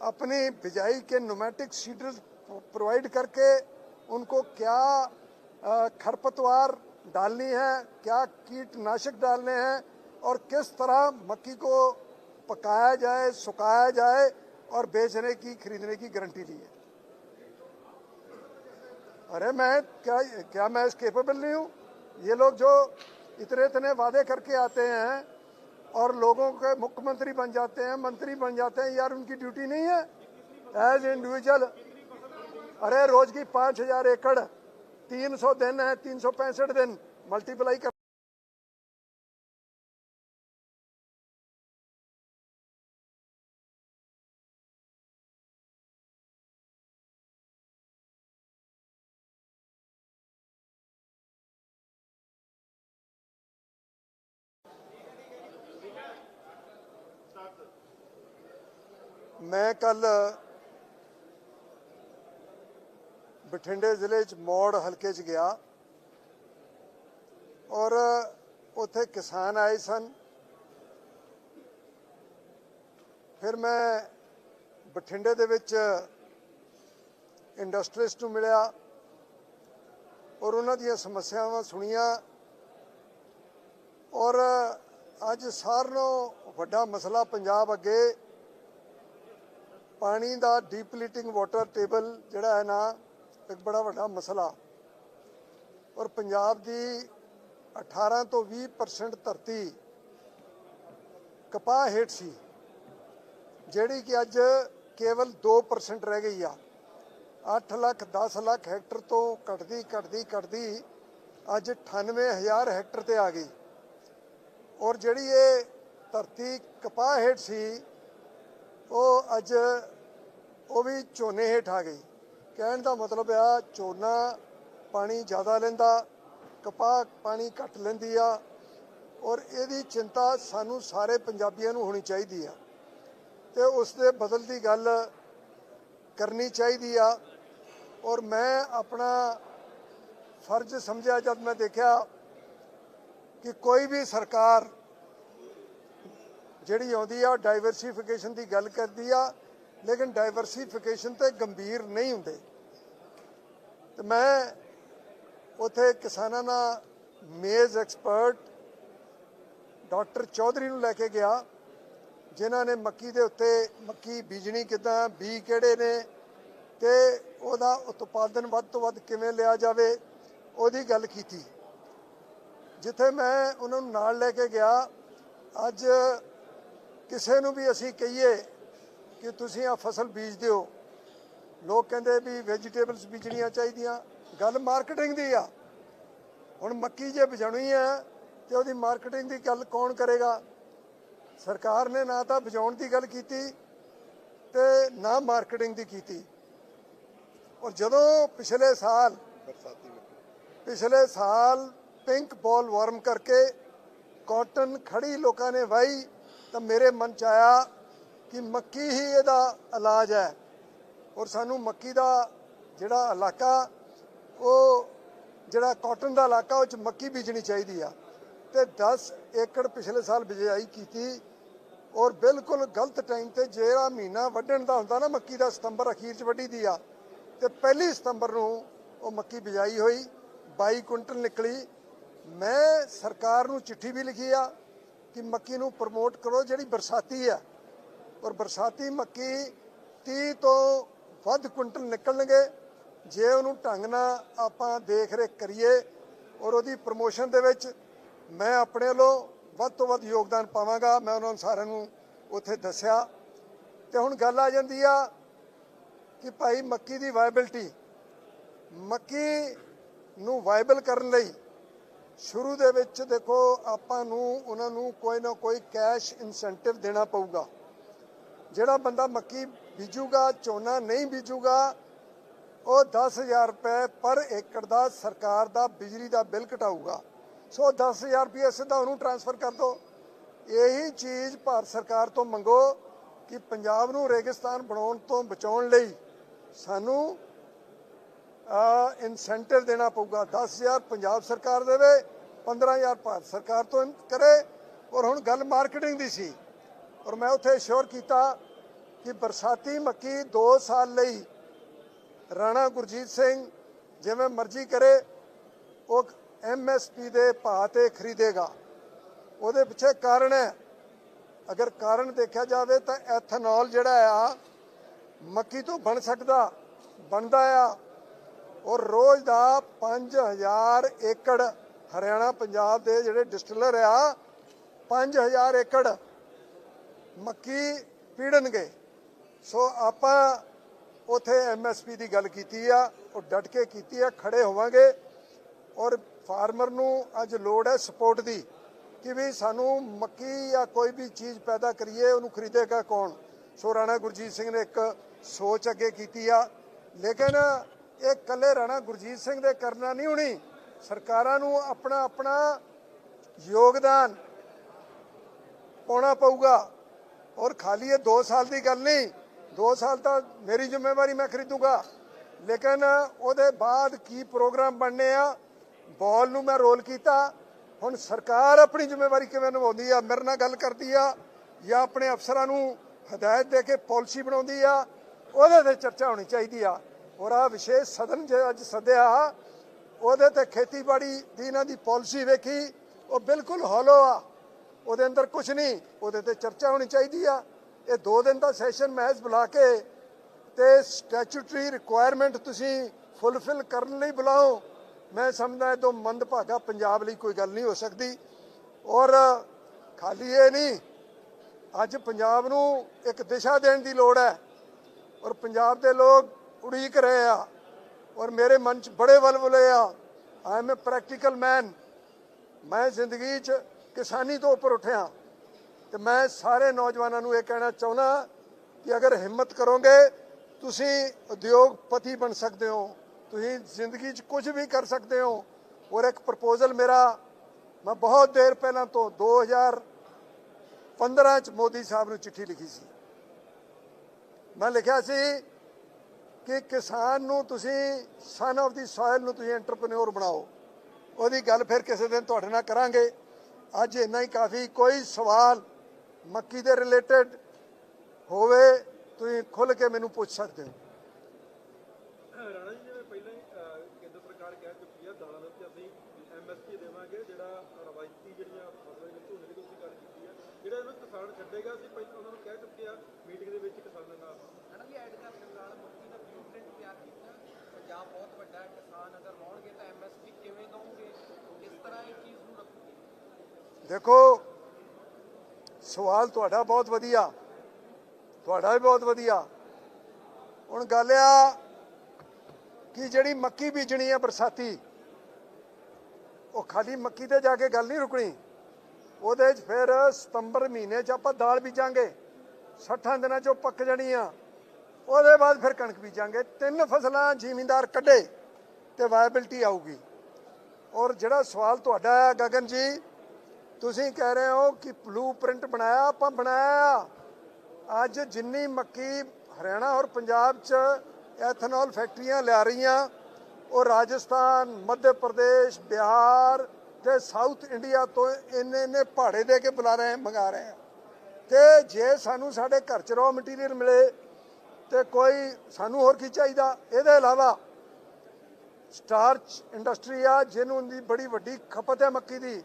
अपनी बिजाई के नोमेटिक सीडर प्रोवाइड करके उनको क्या खरपतवार डालनी है, क्या कीटनाशक डालने हैं और किस तरह मक्की को पकाया जाए, सुखाया जाए और बेचने की, खरीदने की गारंटी ली है। अरे मैं क्या क्या मैं इस केपेबल नहीं हूँ? ये लोग जो इतने इतने वादे करके आते हैं और लोगों के मुख्यमंत्री बन जाते हैं, मंत्री बन जाते हैं, यार उनकी ड्यूटी नहीं है। एज इंडिविजुअल अरे रोज की पाँच हज़ार एकड़, तीन सौ दिन है, तीन सौ पैंसठ दिन मल्टीप्लाई कर। मैं कल ਬਠਿੰਡੇ ਜ਼ਿਲ੍ਹੇ 'ਚ ਮੌੜ ਹਲਕੇ 'ਚ ਗਿਆ ਔਰ ਉੱਥੇ ਕਿਸਾਨ ਆਏ ਸਨ। ਫਿਰ ਮੈਂ ਬਠਿੰਡੇ ਦੇ ਵਿੱਚ ਇੰਡਸਟਰੀਸਟ ਨੂੰ ਮਿਲਿਆ ਔਰ ਉਹਨਾਂ ਦੀਆਂ ਸਮੱਸਿਆਵਾਂ ਸੁਣੀਆਂ ਔਰ ਅੱਜ ਸਾਰਿਆਂ ਨਾਲੋਂ ਵੱਡਾ ਮਸਲਾ ਪੰਜਾਬ ਅੱਗੇ ਪਾਣੀ ਦਾ ਡੀਪਲੀਟਿੰਗ ਵਾਟਰ ਟੇਬਲ ਜਿਹੜਾ ਹੈ ਨਾ ਇੱਕ ਬੜਾ ਵੱਡਾ ਮਸਲਾ। ਔਰ ਪੰਜਾਬ ਦੀ 18 ਤੋਂ 20% ਧਰਤੀ ਕਪਾਹ ਹੇਠ ਸੀ, ਜਿਹੜੀ ਕਿ ਅੱਜ ਕੇਵਲ 2% ਰਹਿ ਗਈ ਆ। 8 ਲੱਖ 10 ਲੱਖ ਹੈਕਟਰ ਤੋਂ ਘਟਦੀ ਘਟਦੀ ਘਟਦੀ ਅੱਜ 98000 ਹੈਕਟਰ ਤੇ ਆ ਗਈ। ਔਰ ਜਿਹੜੀ ਇਹ ਧਰਤੀ ਕਪਾਹ ਹੇਠ ਸੀ, ਉਹ ਅੱਜ ਉਹ ਵੀ ਝੋਨੇ ਹੇਠ ਆ ਗਈ। ਕਹਿਣ ਦਾ ਮਤਲਬ ਆ, ਝੋਨਾ ਪਾਣੀ ਜ਼ਿਆਦਾ ਲੈਂਦਾ, ਕਪਾਹ ਪਾਣੀ ਘੱਟ ਲੈਂਦੀ ਆ, ਔਰ ਇਹਦੀ ਚਿੰਤਾ ਸਾਨੂੰ ਸਾਰੇ ਪੰਜਾਬੀਆਂ ਨੂੰ ਹੋਣੀ ਚਾਹੀਦੀ ਆ। ਤੇ ਉਸ ਦੇ ਬਦਲ ਦੀ ਗੱਲ ਕਰਨੀ ਚਾਹੀਦੀ ਆ, ਔਰ ਮੈਂ ਆਪਣਾ ਫਰਜ਼ ਸਮਝਿਆ ਜਦ ਮੈਂ ਦੇਖਿਆ ਕਿ ਕੋਈ ਵੀ ਸਰਕਾਰ ਜਿਹੜੀ ਆਉਂਦੀ ਆ ਡਾਈਵਰਸਿਫਿਕੇਸ਼ਨ ਦੀ ਗੱਲ ਕਰਦੀ ਆ ਲੇਕਿਨ ਡਾਈਵਰਸਿਫਿਕੇਸ਼ਨ ਤੇ ਗੰਭੀਰ ਨਹੀਂ ਹੁੰਦੇ। ਤੇ ਮੈਂ ਉਥੇ ਕਿਸਾਨਾਂ ਨਾਲ ਮੇਜ਼ ਐਕਸਪਰਟ ਡਾਕਟਰ ਚੌਧਰੀ ਨੂੰ ਲੈ ਕੇ ਗਿਆ, ਜਿਨ੍ਹਾਂ ਨੇ ਮੱਕੀ ਦੇ ਉੱਤੇ ਮੱਕੀ ਬੀਜਣੀ ਕਿਦਾਂ ਬੀ ਕਿਹੜੇ ਨੇ ਤੇ ਉਹਦਾ ਉਤਪਾਦਨ ਵੱਧ ਤੋਂ ਵੱਧ ਕਿਵੇਂ ਲਿਆ ਜਾਵੇ, ਉਹਦੀ ਗੱਲ ਕੀਤੀ। ਜਿੱਥੇ ਮੈਂ ਉਹਨਾਂ ਨੂੰ ਨਾਲ ਲੈ ਕੇ ਗਿਆ, ਅੱਜ ਕਿਸੇ ਨੂੰ ਵੀ ਅਸੀਂ ਕਹੀਏ ਕਿ ਤੁਸੀਂ ਆ ਫਸਲ ਬੀਜ ਦਿਓ। ਲੋਕ ਕਹਿੰਦੇ ਵੀ ਵੈਜੀਟੇਬਲਸ ਬੀਜਣੀਆਂ ਚਾਹੀਦੀਆਂ। ਗੱਲ ਮਾਰਕੀਟਿੰਗ ਦੀ ਆ। ਹੁਣ ਮੱਕੀ ਜੇ ਬਜਾਉਣੀ ਹੈ ਤੇ ਉਹਦੀ ਮਾਰਕੀਟਿੰਗ ਦੀ ਗੱਲ ਕੌਣ ਕਰੇਗਾ? ਸਰਕਾਰ ਨੇ ਨਾ ਤਾਂ ਬਜਾਉਣ ਦੀ ਗੱਲ ਕੀਤੀ ਤੇ ਨਾ ਮਾਰਕੀਟਿੰਗ ਦੀ ਕੀਤੀ। ਔਰ ਜਦੋਂ ਪਿਛਲੇ ਸਾਲ ਪਿਛਲੇ ਸਾਲ ਪਿੰਕ ਬੋਲ ਵਾਰਮ ਕਰਕੇ ਕਾਟਨ ਖੜੀ ਲੋਕਾਂ ਨੇ ਵਾਈ ਤਾਂ ਮੇਰੇ ਮਨ ਚ ਆਇਆ ਕਿ ਮੱਕੀ ਹੀ ਇਹਦਾ ਇਲਾਜ ਹੈ। ਔਰ ਸਾਨੂੰ ਮੱਕੀ ਦਾ ਜਿਹੜਾ ਇਲਾਕਾ, ਉਹ ਜਿਹੜਾ ਕਾਟਨ ਦਾ ਇਲਾਕਾ, ਉਹ ਚ ਮੱਕੀ ਬੀਜਣੀ ਚਾਹੀਦੀ ਆ। ਤੇ 10 ਏਕੜ ਪਿਛਲੇ ਸਾਲ ਬਿਜਾਈ ਕੀਤੀ। ਔਰ ਬਿਲਕੁਲ ਗਲਤ ਟਾਈਮ ਤੇ ਜਿਹੜਾ ਮਹੀਨਾ ਵੱਢਣ ਦਾ ਹੁੰਦਾ ਨਾ, ਮੱਕੀ ਦਾ ਸਤੰਬਰ ਅਖੀਰ ਚ ਵੱਢੀ ਦੀ ਆ। ਤੇ ਪਹਿਲੀ ਸਤੰਬਰ ਨੂੰ ਉਹ ਮੱਕੀ ਬਿਜਾਈ ਹੋਈ 22 ਕੁਇੰਟਲ ਨਿਕਲੀ। ਮੈਂ ਸਰਕਾਰ ਨੂੰ ਚਿੱਠੀ ਵੀ ਲਿਖੀ ਆ ਕਿ ਮੱਕੀ ਨੂੰ ਪ੍ਰਮੋਟ ਕਰੋ ਜਿਹੜੀ ਬਰਸਾਤੀ ਆ। ਔਰ ਬਰਸਾਤੀ ਮੱਕੀ 30 ਤੋਂ ਵੱਧ ਕੁਇੰਟਲ ਨਿਕਲਣਗੇ। ਜੇ ਉਹਨੂੰ ਢੰਗ ਨਾਲ ਆਪਾਂ ਦੇਖ ਰੇਖ ਕਰੀਏ ਔਰ ਉਹਦੀ ਪ੍ਰਮੋਸ਼ਨ ਦੇ ਵਿੱਚ ਮੈਂ ਆਪਣੇ ਵੱਲੋਂ ਵੱਧ ਤੋਂ ਵੱਧ ਯੋਗਦਾਨ ਪਾਵਾਂਗਾ। ਮੈਂ ਉਹਨਾਂ ਨੂੰ ਸਾਰਿਆਂ ਨੂੰ ਉੱਥੇ ਦੱਸਿਆ। ਤੇ ਹੁਣ ਗੱਲ ਆ ਜਾਂਦੀ ਆ ਕਿ ਭਾਈ ਮੱਕੀ ਦੀ ਵਾਇਬਿਲਟੀ ਮੱਕੀ ਨੂੰ ਵਾਇਬਲ ਕਰਨ ਲਈ ਸ਼ੁਰੂ ਦੇ ਵਿੱਚ ਦੇਖੋ ਆਪਾਂ ਨੂੰ ਉਹਨਾਂ ਨੂੰ ਕੋਈ ਨਾ ਕੋਈ ਕੈਸ਼ ਇਨਸੈਂਟਿਵ ਦੇਣਾ ਪਊਗਾ। ਜਿਹੜਾ ਬੰਦਾ ਮੱਕੀ ਬੀਜੂਗਾ, ਝੋਨਾ ਨਹੀਂ ਬੀਜੂਗਾ, ਉਹ 10000 ਰੁਪਏ ਪਰ ਏਕੜ ਦਾ ਸਰਕਾਰ ਦਾ ਬਿਜਲੀ ਦਾ ਬਿੱਲ ਘਟਾਊਗਾ ਸੋ 10000 ਰੁਪਏ ਸਿੱਧਾ ਉਹਨੂੰ ਟ੍ਰਾਂਸਫਰ ਕਰ ਦਿਓ। ਇਹੀ ਚੀਜ਼ ਭਾਰਤ ਸਰਕਾਰ ਤੋਂ ਮੰਗੋ ਕਿ ਪੰਜਾਬ ਨੂੰ ਰੇਗਿਸਤਾਨ ਬਣਾਉਣ ਤੋਂ ਬਚਾਉਣ ਲਈ ਸਾਨੂੰ ਇਨਸੈਂਟਿਵ ਦੇਣਾ ਪਊਗਾ। 10000 ਪੰਜਾਬ ਸਰਕਾਰ ਦੇਵੇ 15000 ਭਾਰਤ ਸਰਕਾਰ ਤੋਂ ਕਰੇ। ਔਰ ਹੁਣ ਗੱਲ ਮਾਰਕੀਟਿੰਗ ਦੀ ਸੀ। ਔਰ ਮੈਂ ਉੱਥੇ ਸ਼ੋਰ ਕੀਤਾ ਕਿ ਬਰਸਾਤੀ ਮੱਕੀ 2 ਸਾਲ ਲਈ ਰਾਣਾ ਗੁਰਜੀਤ ਸਿੰਘ ਜਿਵੇਂ ਮਰਜ਼ੀ ਕਰੇ, ਉਹ ਐਮਐਸਪੀ ਦੇ ਭਾਅ ਤੇ ਖਰੀਦੇਗਾ। ਉਹਦੇ ਪਿੱਛੇ ਕਾਰਨ ਹੈ, ਅਗਰ ਕਾਰਨ ਦੇਖਿਆ ਜਾਵੇ ਤਾਂ ਐਥਨੋਲ ਜਿਹੜਾ ਆ, ਮੱਕੀ ਤੋਂ ਬਣ ਸਕਦਾ, ਬਣਦਾ ਆ। ਔਰ ਰੋਜ਼ ਦਾ 5000 ਏਕੜ ਹਰਿਆਣਾ, ਪੰਜਾਬ ਦੇ ਜਿਹੜੇ ਡਿਸਟਿਲਰ ਆ 5000 ਏਕੜ ਮੱਕੀ ਪੀੜਨਗੇ। ਸੋ ਆਪਾਂ ਉਥੇ ਐਮਐਸਪੀ ਦੀ ਗੱਲ ਕੀਤੀ ਆ, ਉਹ ਡਟ ਕੇ ਕੀਤੀ ਆ, ਖੜੇ ਹੋਵਾਂਗੇ। ਔਰ ਫਾਰਮਰ ਨੂੰ ਅੱਜ ਲੋੜ ਹੈ ਸਪੋਰਟ ਦੀ, ਕਿ ਵੀ ਸਾਨੂੰ ਮੱਕੀ ਜਾਂ ਕੋਈ ਵੀ ਚੀਜ਼ ਪੈਦਾ ਕਰੀਏ, ਉਹਨੂੰ ਖਰੀਦੇਗਾ ਕੌਣ? ਸੋ ਰਾਣਾ ਗੁਰਜੀਤ ਸਿੰਘ ਨੇ ਇੱਕ ਸੋਚ ਅੱਗੇ ਕੀਤੀ ਆ। ਲੇਕਿਨ ਇਹ ਕੱਲੇ ਰਾਣਾ ਗੁਰਜੀਤ ਸਿੰਘ ਦੇ ਕਰਨਾ ਨਹੀਂ ਹੋਣੀ। ਸਰਕਾਰਾਂ ਨੂੰ ਆਪਣਾ ਆਪਣਾ ਯੋਗਦਾਨ ਪਾਉਣਾ ਪਊਗਾ। ਔਰ ਖਾਲੀ ਇਹ 2 ਸਾਲ ਦੀ ਗੱਲ ਨਹੀਂ 2 ਸਾਲ ਤਾਂ ਮੇਰੀ ਜ਼ਿੰਮੇਵਾਰੀ ਮੈਂ ਖਰੀਦੂਗਾ। ਲੇਕਿਨ ਉਹਦੇ ਬਾਅਦ ਕੀ ਪ੍ਰੋਗਰਾਮ ਬਣਨੇ ਆ, ਬਾਲ ਨੂੰ ਮੈਂ ਰੋਲ ਕੀਤਾ। ਹੁਣ ਸਰਕਾਰ ਆਪਣੀ ਜ਼ਿੰਮੇਵਾਰੀ ਕਿਵੇਂ ਨਿਭਾਉਂਦੀ ਆ, ਮੇਰੇ ਨਾਲ ਗੱਲ ਕਰਦੀ ਆ, ਜਾਂ ਆਪਣੇ ਅਫਸਰਾਂ ਨੂੰ ਹਦਾਇਤ ਦੇ ਕੇ ਪਾਲਿਸੀ ਬਣਾਉਂਦੀ ਆ, ਉਹਦੇ ਤੇ ਚਰਚਾ ਹੋਣੀ ਚਾਹੀਦੀ ਆ। ਔਰ ਆ ਵਿਸ਼ੇਸ਼ ਸਦਨ ਜੇ ਅੱਜ ਸੱਦਿਆ, ਉਹਦੇ ਤੇ ਖੇਤੀਬਾੜੀ ਦੀ ਇਹਨਾਂ ਦੀ ਪਾਲਿਸੀ ਵੇਖੀ, ਉਹ ਬਿਲਕੁਲ ਹੌਲੋ ਆ। ਉਹਦੇ ਅੰਦਰ ਕੁਝ ਨਹੀਂ, ਉਹਦੇ ਤੇ ਚਰਚਾ ਹੋਣੀ ਚਾਹੀਦੀ ਆ। ਇਹ 2 ਦਿਨ ਦਾ ਸੈਸ਼ਨ ਮਹਿਜ਼ ਬੁਲਾ ਕੇ ਤੇ ਸਟੈਚੂਟਰੀ ਰਿਕੁਆਇਰਮੈਂਟ ਤੁਸੀਂ ਫੁੱਲਫਿਲ ਕਰਨ ਲਈ ਬੁਲਾਓ। ਮੈਂ ਸਮਝਦਾ ਇਹ ਤੋਂ ਮੰਦਭਾਗਾ ਪੰਜਾਬ ਲਈ ਕੋਈ ਗੱਲ ਨਹੀਂ ਹੋ ਸਕਦੀ। ਔਰ ਖਾਲੀ ਇਹ ਨਹੀਂ, ਅੱਜ ਪੰਜਾਬ ਨੂੰ ਇੱਕ ਦਿਸ਼ਾ ਦੇਣ ਦੀ ਲੋੜ ਹੈ। ਔਰ ਪੰਜਾਬ ਦੇ ਲੋਕ ਉਡੀਕ ਰਹੇ ਆ। ਔਰ ਮੇਰੇ ਮਨ 'ਚ ਬੜੇ ਵਲਵਲੇ ਆ। ਆਈ ਐਮ ਅ ਪ੍ਰੈਕਟੀਕਲ ਮੈਨ ਮੈਂ ਜ਼ਿੰਦਗੀ 'ਚ ਕਿਸਾਨੀ ਤੋਂ ਉੱਪਰ ਉੱਠਿਆ। ਤੇ ਮੈਂ ਸਾਰੇ ਨੌਜਵਾਨਾਂ ਨੂੰ ਇਹ ਕਹਿਣਾ ਚਾਹੁੰਦਾ ਕਿ ਅਗਰ ਹਿੰਮਤ ਕਰੋਗੇ, ਤੁਸੀਂ ਉਦਯੋਗਪਤੀ ਬਣ ਸਕਦੇ ਹੋ। ਤੁਸੀਂ ਜ਼ਿੰਦਗੀ 'ਚ ਕੁਝ ਵੀ ਕਰ ਸਕਦੇ ਹੋ। ਔਰ ਇੱਕ ਪ੍ਰਪੋਜ਼ਲ ਮੇਰਾ, ਮੈਂ ਬਹੁਤ ਦੇਰ ਪਹਿਲਾਂ ਤੋਂ 2015 ਚ ਮੋਦੀ ਸਾਹਿਬ ਨੂੰ ਚਿੱਠੀ ਲਿਖੀ ਸੀ। ਮੈਂ ਲਿਖਿਆ ਸੀ ਕਿ ਕਿਸਾਨ ਨੂੰ ਤੁਸੀਂ ਸਨ ਆਫ ਦੀ ਸੋਇਲ ਨੂੰ ਤੁਸੀਂ ਐਂਟਰਪ੍ਰੈਨਿਓਰ ਬਣਾਓ। ਉਹਦੀ ਗੱਲ ਫਿਰ ਕਿਸੇ ਦਿਨ ਤੁਹਾਡੇ ਨਾਲ ਕਰਾਂਗੇ। ਅੱਜ ਇੰਨਾ ਹੀ ਕਾਫੀ ਕੋਈ ਸਵਾਲ ਮੱਕੀ ਦੇ ਰਿਲੇਟਡ ਹੋਵੇ ਤੁਸੀਂ ਖੁੱਲ ਕੇ ਮੈਨੂੰ ਪੁੱਛ ਸਕਦੇ ਹੋ। ਰਾਣਾ ਜੀ ਜਿਵੇਂ ਪਹਿਲਾਂ ਹੀ ਅਹ, ਕੇਂਦਰ ਸਰਕਾਰ ਕਹਿ ਚੁੱਕੀ ਆ ਦਾਲਾਂ ਦੇ ਉੱਤੇ ਅਸੀਂ ਐਮਐਸਪੀ ਦੇਵਾਂਗੇ ਜਿਹੜਾ ਰਵਾਇਤੀ ਜਿਹੜੀਆਂ ਫਸਲਾਂ ਨੇ ਝੋਨੇ ਦੀ ਤੁਸੀਂ ਗੱਲ ਕੀਤੀ ਆ ਜਿਹੜਾ ਇਹਨੂੰ ਕਿਸਾਨ ਛੱਡੇਗਾ ਅਸੀਂ ਪਹਿਲਾਂ ਉਹਨਾਂ ਨੂੰ ਕਹਿ ਚੁੱਕੇ ਆ ਮੀਟਿੰਗ ਦੇ ਵਿੱਚ ਕਿਸਾਨਾਂ ਨਾਲ। ਮੈਡਮ ਜੀ ਐਡ ਕਰਨ ਨਾਲ ਮੱਕੀ ਦਾ ਬਲੂਪ੍ਰਿੰਟ ਤਿਆਰ ਕੀਤਾ ਪੰਜਾਬ ਬਹੁਤ ਵੱਡਾ ਹੈ ਕਿਸਾਨ ਅਗਰ ਲਾਉਣਗੇ ਤਾਂ ਐਮਐਸਪੀ ਕਿਵੇਂ ਦਵੋਗੇ ਕਿਸ ਤਰ੍ਹਾਂ ਇਹ ਚੀਜ਼ ਨੂੰ ਰੱਖੋਗੇ ਦੇਖੋ, ਸਵਾਲ ਤੁਹਾਡਾ ਬਹੁਤ ਵਧੀਆ। ਤੁਹਾਡਾ ਵੀ ਬਹੁਤ ਵਧੀਆ। ਹੁਣ ਗੱਲ ਆ ਕਿ ਜਿਹੜੀ ਮੱਕੀ ਬੀਜਣੀ ਹੈ ਬਰਸਾਤੀ, ਉਹ ਖਾਲੀ ਮੱਕੀ ਤੇ ਜਾ ਕੇ ਗੱਲ ਨਹੀਂ ਰੁਕਣੀ। ਉਹਦੇ 'ਚ ਫਿਰ ਸਤੰਬਰ ਮਹੀਨੇ 'ਚ ਆਪਾਂ ਦਾਲ ਬੀਜਾਂਗੇ 60 ਦਿਨਾਂ 'ਚ ਉਹ ਪੱਕ ਜਾਣੀ ਆ। ਉਹਦੇ ਬਾਅਦ ਫਿਰ ਕਣਕ ਬੀਜਾਂਗੇ। ਤਿੰਨ ਫਸਲਾਂ ਜ਼ਿਮੀਂਦਾਰ ਕੱਢੇ ਤੇ ਵਾਇਬਿਲਟੀ ਆਊਗੀ। ਔਰ ਜਿਹੜਾ ਸਵਾਲ ਤੁਹਾਡਾ ਹੈ ਗਗਨ ਜੀ ਤੁਸੀਂ ਕਹਿ ਰਹੇ ਹੋ ਕਿ ਬਲੂਪ੍ਰਿੰਟ ਬਣਾਇਆ, ਆਪਾਂ ਬਣਾਇਆ ਅੱਜ ਜਿੰਨੀ ਮੱਕੀ ਹਰਿਆਣਾ ਔਰ ਪੰਜਾਬ 'ਚ ਐਥਨੋਲ ਫੈਕਟਰੀਆਂ ਲਿਆ ਰਹੀਆਂ, ਉਹ ਰਾਜਸਥਾਨ, ਮੱਧ ਪ੍ਰਦੇਸ਼, ਬਿਹਾਰ ਤੇ ਸਾਊਥ ਇੰਡੀਆ ਤੋਂ ਇੰਨੇ ਇੰਨੇ ਪਹਾੜੇ ਦੇ ਕੇ ਬੁਲਾ ਰਹੇ, ਮੰਗਾ ਰਹੇ ਆ। ਤੇ ਜੇ ਸਾਨੂੰ ਸਾਡੇ ਘਰ 'ਚ ਰੋ ਮਟੀਰੀਅਲ ਮਿਲੇ ਤੇ ਕੋਈ ਸਾਨੂੰ ਹੋਰ ਕੀ ਚਾਹੀਦਾ? ਇਹਦੇ ਇਲਾਵਾ ਸਟਾਰਚ ਇੰਡਸਟਰੀ ਆ, ਜਿਹਨੂੰ ਦੀ ਬੜੀ ਵੱਡੀ ਖਪਤ ਹੈ ਮੱਕੀ ਦੀ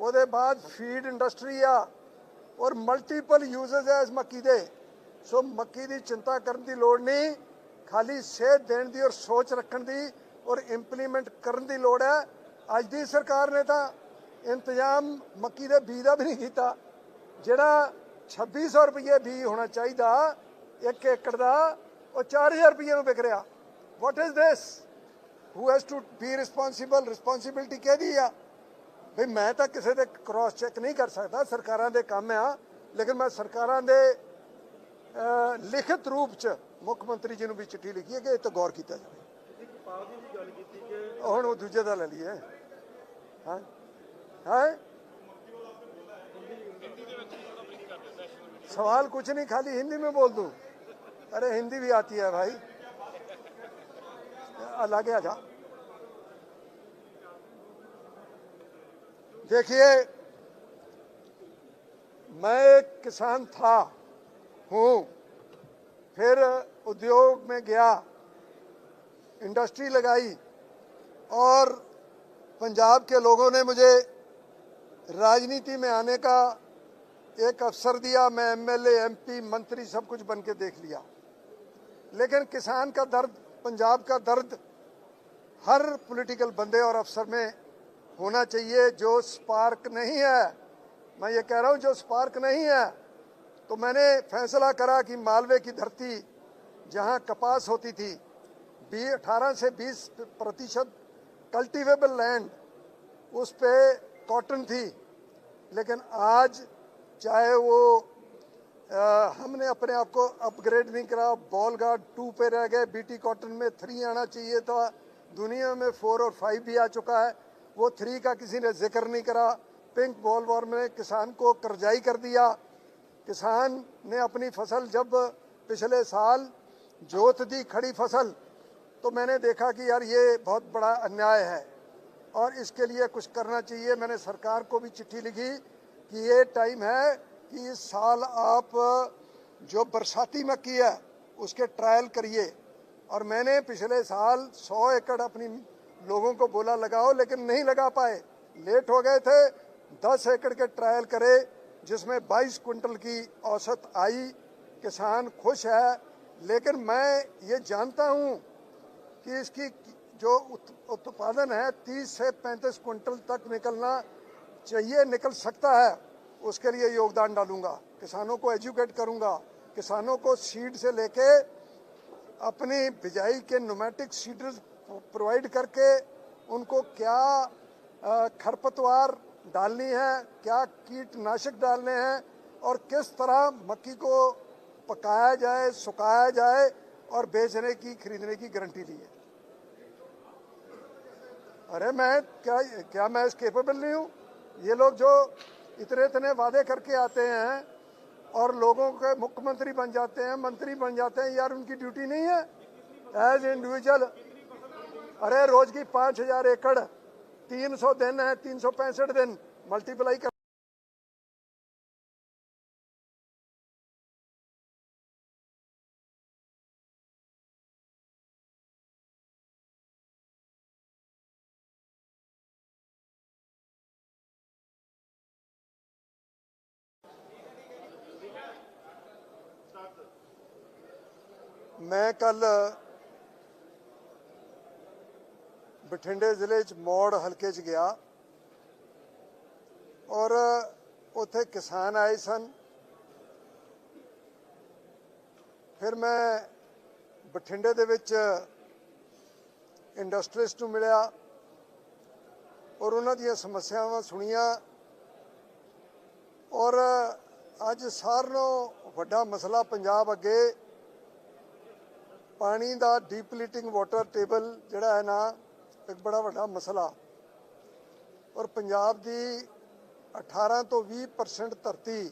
ਉਹਦੇ ਬਾਅਦ ਫੀਡ ਇੰਡਸਟਰੀ ਆ ਔਰ ਮਲਟੀਪਲ ਯੂਜ਼ਸ ਹੈ ਇਸ ਮੱਕੀ ਦੇ। ਸੋ ਮੱਕੀ ਦੀ ਚਿੰਤਾ ਕਰਨ ਦੀ ਲੋੜ ਨਹੀਂ, ਖਾਲੀ ਸੇਧ ਦੇਣ ਦੀ ਔਰ ਸੋਚ ਰੱਖਣ ਦੀ ਔਰ ਇੰਪਲੀਮੈਂਟ ਕਰਨ ਦੀ ਲੋੜ ਹੈ ਅੱਜ ਦੀ ਸਰਕਾਰ ਨੇ ਤਾਂ ਇੰਤਜ਼ਾਮ ਮੱਕੀ ਦੇ ਬੀਜ ਦਾ ਵੀ ਨਹੀਂ ਕੀਤਾ। ਜਿਹੜਾ 2600 ਰੁਪਏ ਬੀਜ ਹੋਣਾ ਚਾਹੀਦਾ, ਇੱਕ ਏਕੜ ਦਾ, ਉਹ 4000 ਰੁਪਏ ਨੂੰ ਵਿਕ ਰਿਹਾ। What is this who has to be responsible responsibility ਕਿਹਦੀ ਆ? ਵੀ ਮੈਂ ਤਾਂ ਕਿਸੇ ਦੇ ਕ੍ਰਾਸ ਚੈੱਕ ਨਹੀਂ ਕਰ ਸਕਦਾ ਸਰਕਾਰਾਂ ਦੇ ਕੰਮ ਆ ਲੇਕਿਨ ਮੈਂ ਸਰਕਾਰਾਂ ਦੇ ਅਹ, ਲਿਖਤ ਰੂਪ ਚ ਮੁੱਖ ਮੰਤਰੀ ਜੀ ਨੂੰ ਵੀ ਚਿੱਠੀ ਲਿਖੀ ਹੈ ਕਿ ਇਹ ਤੇ ਗੌਰ ਕੀਤਾ ਜਾਵੇ ਤੁਸੀਂ ਕਪਾਲ ਦੀ ਵੀ ਗੱਲ ਕੀਤੀ ਕਿ ਹੁਣ ਉਹ ਦੂਜੇ ਦਾ ਲੈ ਲਈਏ ਹਾਂ ਹਾਂ सवाल कुछ नहीं खाली हिंदी में बोल दूं अरे हिंदी भी आती है भाई अलग आ जा देखिए, मैं एक किसान था, हूँ। फिर उद्योग में गया, इंडस्ट्री लगाई, और पंजाब के लोगों ने मुझे राजनीति में आने का एक अवसर दिया। मैं एमएलए एमपी मंत्री, सब कुछ बन के देख लिया। लेकिन किसान का दर्द, पंजाब का दर्द, हर पॉलिटिकल बंदे और अफसर में होना चाहिए जो स्पार्क नहीं है। मैं ये कह रहा हूँ जो स्पार्क नहीं है तो मैंने फैसला करा कि मालवे की धरती जहाँ कपास होती थी बी अठारह से 20 प्रतिशत कल्टिवेबल लैंड उस पे कॉटन थी। लेकिन आज चाहे वो आ, हमने अपने आप को अपग्रेड नहीं करा बॉल गार्ड टू पे रह गए बीटी कॉटन में थ्री आना चाहिए था दुनिया में फोर और फाइव भी आ चुका है। वो थ्री का किसी ने ज़िक्र नहीं करा। पिंक बॉल वॉर में किसान को करजाई कर दिया। किसान ने अपनी फ़सल जब पिछले साल जोत दी, खड़ी फ़सल तो मैंने देखा कि यार ये बहुत बड़ा अन्याय है और इसके लिए कुछ करना चाहिए। मैंने सरकार को भी चिट्ठी लिखी कि ये टाइम है कि इस साल आप जो बरसाती मक्की है, उसके ट्रायल करिए। और मैंने पिछले साल 100 एकड़ अपनी लोगों को बोला, लगाओ, लेकिन नहीं लगा पाए। लेट हो गए थे। 10 एकड़ के ट्रायल करे, जिसमें 22 कुंटल की औसत आई। किसान खुश है। लेकिन मैं ये जानता हूँ कि इसकी जो उत्पादन है 30 से 35 कुंटल तक निकलना चाहिए, निकल सकता है। उसके लिए योगदान डालूँगा। किसानों को एजुकेट करूँगा। किसानों को सीड से लेके अपनी बिजाई के नोमेटिक सीडर्स प्रोवाइड करके उनको क्या खरपतवार डालनी है, क्या कीटनाशक डालने हैं और किस तरह मक्की को पकाया जाए, सुखाया जाए और बेचने की, खरीदने की गारंटी दी है। अरे मैं क्या क्या मैं इस केपेबल नहीं हूँ? ये लोग जो इतने इतने वादे करके आते हैं और लोगों के मुख्यमंत्री बन जाते हैं, मंत्री बन जाते हैं, यार उनकी ड्यूटी नहीं है। एज इंडिविजुअल अरे रोज की पाँच हज़ार एकड़, तीन सौ दिन है, तीन सौ पैंसठ दिन मल्टीप्लाई कर। मैं कल ਬਠਿੰਡੇ ਜ਼ਿਲ੍ਹੇ 'ਚ ਮੌੜ ਹਲਕੇ 'ਚ ਗਿਆ ਔਰ ਉੱਥੇ ਕਿਸਾਨ ਆਏ ਸਨ। ਫਿਰ ਮੈਂ ਬਠਿੰਡੇ ਦੇ ਵਿੱਚ ਇੰਡਸਟਰੀਸਟ ਨੂੰ ਮਿਲਿਆ ਔਰ ਉਹਨਾਂ ਦੀਆਂ ਸਮੱਸਿਆਵਾਂ ਸੁਣੀਆਂ ਔਰ ਅੱਜ ਸਾਰਿਆਂ ਨਾਲੋਂ ਵੱਡਾ ਮਸਲਾ ਪੰਜਾਬ ਅੱਗੇ ਪਾਣੀ ਦਾ ਡੀਪਲੀਟਿੰਗ ਵਾਟਰ ਟੇਬਲ ਜਿਹੜਾ ਹੈ ਨਾ ਇੱਕ ਬੜਾ ਵੱਡਾ ਮਸਲਾ। ਔਰ ਪੰਜਾਬ ਦੀ 18 ਤੋਂ 20% ਧਰਤੀ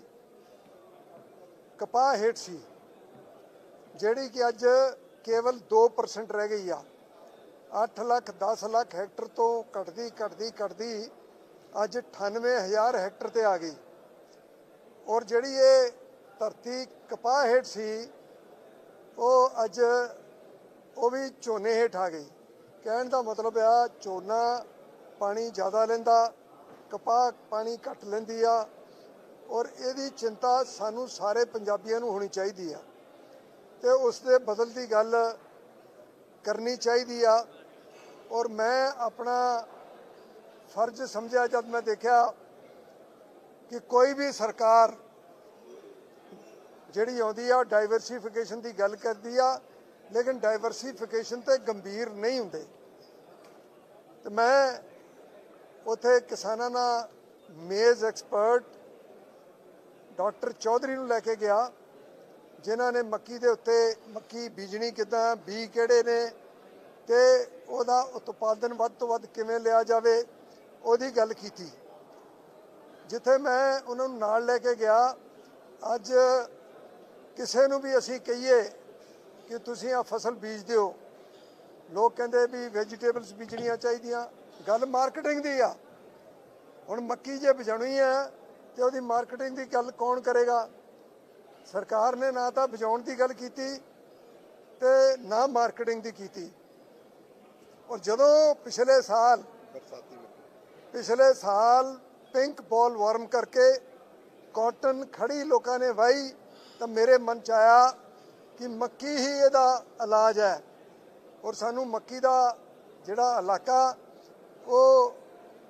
ਕਪਾਹ ਹੇਠ ਸੀ, ਜਿਹੜੀ ਕਿ ਅੱਜ ਕੇਵਲ 2% ਰਹਿ ਗਈ ਆ। 8 ਲੱਖ 10 ਲੱਖ ਹੈਕਟਰ ਤੋਂ ਘਟਦੀ ਘਟਦੀ ਘਟਦੀ ਅੱਜ 98000 ਹੈਕਟਰ ਤੇ ਆ ਗਈ। ਔਰ ਜਿਹੜੀ ਇਹ ਧਰਤੀ ਕਪਾਹ ਹੇਠ ਸੀ, ਉਹ ਅੱਜ ਉਹ ਵੀ ਝੋਨੇ ਹੇਠ ਆ ਗਈ। ਕਹਿਣ ਦਾ ਮਤਲਬ ਆ, ਝੋਨਾ ਪਾਣੀ ਜ਼ਿਆਦਾ ਲੈਂਦਾ, ਕਪਾਹ ਪਾਣੀ ਘੱਟ ਲੈਂਦੀ ਆ, ਔਰ ਇਹਦੀ ਚਿੰਤਾ ਸਾਨੂੰ ਸਾਰੇ ਪੰਜਾਬੀਆਂ ਨੂੰ ਹੋਣੀ ਚਾਹੀਦੀ ਆ। ਤੇ ਉਸ ਦੇ ਬਦਲ ਦੀ ਗੱਲ ਕਰਨੀ ਚਾਹੀਦੀ ਆ, ਔਰ ਮੈਂ ਆਪਣਾ ਫਰਜ਼ ਸਮਝਿਆ ਜਦ ਮੈਂ ਦੇਖਿਆ ਕਿ ਕੋਈ ਵੀ ਸਰਕਾਰ ਜਿਹੜੀ ਆਉਂਦੀ ਆ ਡਾਈਵਰਸਿਫਿਕੇਸ਼ਨ ਦੀ ਗੱਲ ਕਰਦੀ ਆ ਲੇਕਿਨ ਡਾਈਵਰਸਿਫਿਕੇਸ਼ਨ ਤੇ ਗੰਭੀਰ ਨਹੀਂ ਹੁੰਦੇ। ਤੇ ਮੈਂ ਉਥੇ ਕਿਸਾਨਾਂ ਨਾਲ ਮੇਜ਼ ਐਕਸਪਰਟ ਡਾਕਟਰ ਚੌਧਰੀ ਨੂੰ ਲੈ ਕੇ ਗਿਆ, ਜਿਨ੍ਹਾਂ ਨੇ ਮੱਕੀ ਦੇ ਉੱਤੇ ਮੱਕੀ ਬੀਜਣੀ ਕਿਦਾਂ ਬੀ ਕਿਹੜੇ ਨੇ ਤੇ ਉਹਦਾ ਉਤਪਾਦਨ ਵੱਧ ਤੋਂ ਵੱਧ ਕਿਵੇਂ ਲਿਆ ਜਾਵੇ, ਉਹਦੀ ਗੱਲ ਕੀਤੀ। ਜਿੱਥੇ ਮੈਂ ਉਹਨਾਂ ਨੂੰ ਨਾਲ ਲੈ ਕੇ ਗਿਆ, ਅੱਜ ਕਿਸੇ ਨੂੰ ਵੀ ਅਸੀਂ ਕਹੀਏ ਕਿ ਤੁਸੀਂ ਆ ਫਸਲ ਬੀਜ ਦਿਓ ਲੋਕ ਕਹਿੰਦੇ ਵੀ ਵੈਜੀਟੇਬਲਸ ਬੀਜਣੀਆਂ ਚਾਹੀਦੀਆਂ। ਗੱਲ ਮਾਰਕੀਟਿੰਗ ਦੀ ਆ। ਹੁਣ ਮੱਕੀ ਜੇ ਬਜਾਉਣੀ ਹੈ ਤੇ ਉਹਦੀ ਮਾਰਕੀਟਿੰਗ ਦੀ ਗੱਲ ਕੌਣ ਕਰੇਗਾ? ਸਰਕਾਰ ਨੇ ਨਾ ਤਾਂ ਬਜਾਉਣ ਦੀ ਗੱਲ ਕੀਤੀ ਤੇ ਨਾ ਮਾਰਕੀਟਿੰਗ ਦੀ ਕੀਤੀ। ਔਰ ਜਦੋਂ ਪਿਛਲੇ ਸਾਲ ਪਿਛਲੇ ਸਾਲ ਪਿੰਕ ਬਾਲ ਵਾਰਮ ਕਰਕੇ ਕਾਟਨ ਖੜੀ ਲੋਕਾਂ ਨੇ ਵਾਈ ਤਾਂ ਮੇਰੇ ਮਨ ਚ ਆਇਆ ਕਿ ਮੱਕੀ ਹੀ ਇਹਦਾ ਇਲਾਜ ਹੈ। ਔਰ ਸਾਨੂੰ ਮੱਕੀ ਦਾ ਜਿਹੜਾ ਇਲਾਕਾ, ਉਹ